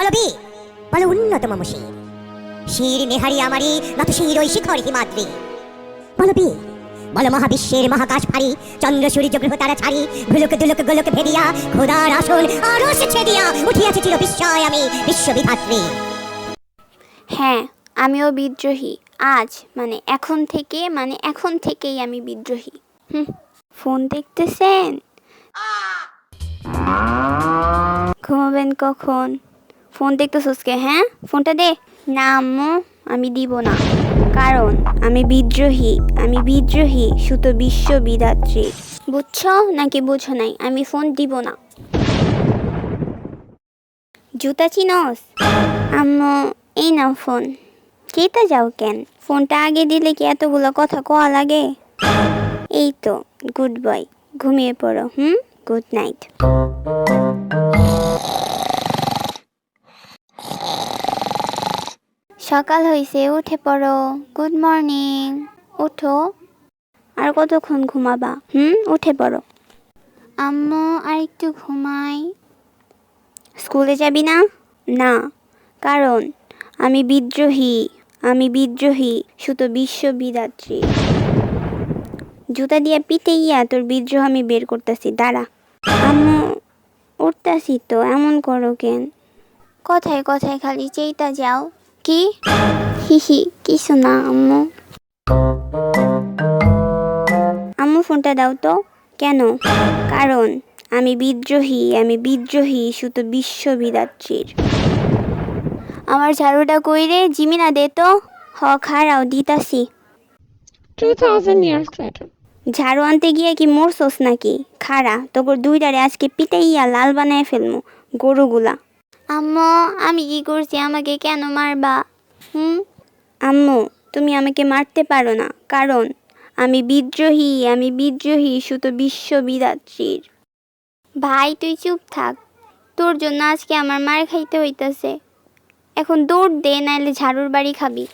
বলো বলো উন্নতম শির শির নেহারি আমারি নত শির ওই শিখর হিমাদ্রি। বলো বলো মহাবিশ্বের মহাকাশ ফারি চন্দ্র সূর্য গ্রহ তারা ছাড়ি, ভুলুক দুলুক গোলক ভেদিয়া, খোদার আসন আরও ছেদিয়া, উঠিয়াছে চির বিস্ময় আমি বিশ্ববিধাত্রী। হ্যাঁ আমিও বিদ্রোহী, আজ মানে এখন থেকে মানে এখন থেকেই আমি বিদ্রোহী। হুম, ফোন দেখতেছেন? ঘুমাবেন কখন? ফোন দেখতেছস কে হ্যাঁ? ফোনটা দে। না, আম্মু, আমি দিব না। কারণ, আমি বিদ্রোহী আমি বিদ্রোহী সুতো বিশ্ববিধাত্রী বুঝছ নাকি বুঝো নাই? আমি ফোন দিব না। জুতা চিনস? আম্মু, এই নাও ফোন। কেতা যাও কেন? ফোনটা আগে দিলে কি এতগুলো কথা কওয়া লাগে? এই তো, গুড বয়। ঘুমিয়ে পড়ো, হুম? Good night. সকাল হয়েছে উঠে পড়ো। গুড মর্নিং ওঠো আর কতক্ষণ ঘুমাবা? হুম উঠে পড়ো। আম্মু আর একটু ঘুমাই। স্কুলে যাবি না? না। কারণ আমি বিদ্রোহী। আমি বিদ্রোহী শুধু বিশ্ববিদাত্রী জুতা দিয়ে পিতে ইয়া তোর বিদ্রোহ আমি বের করতেছি দাঁড়া। আম্মু উঠতাছি তো এমন করো কেন? কথায় কথায় খালি চেইতা যাও। কি? হিহি কিছু না আম্মু। আম্মু ফোনটা দাও তো। কেন? কারণ আমি বিদ্রোহী আমি বিদ্রোহী শুধু বিশ্ববিদাত্রীর আমার ঝাড়ুটা কইরে জিমিনা দে তো। হ খারাও দিতাছি। 2000 years later. ঝাড়ু আনতে গিয়ে কি মোর মরছোস নাকি? খাড়া তোর দুইটারে আজকে পিটাইয়া লাল বানায় ফেলমু গরুগুলা। আম্মু আমি কি করছি? আমাকে কেন মারবা? হুম? আম্মু তুমি আমাকে মারতে পারো না কারণ আমি বিদ্রোহী আমি বিদ্রোহী শুধু বিশ্ববিদাত্রীর ভাই তুই চুপ থাক। তোর জন্য আজকে আমার মার খাইতে হইতাছে। এখন দৌড় দে নাইলে ঝাড়ুর বাড়ি খাবি।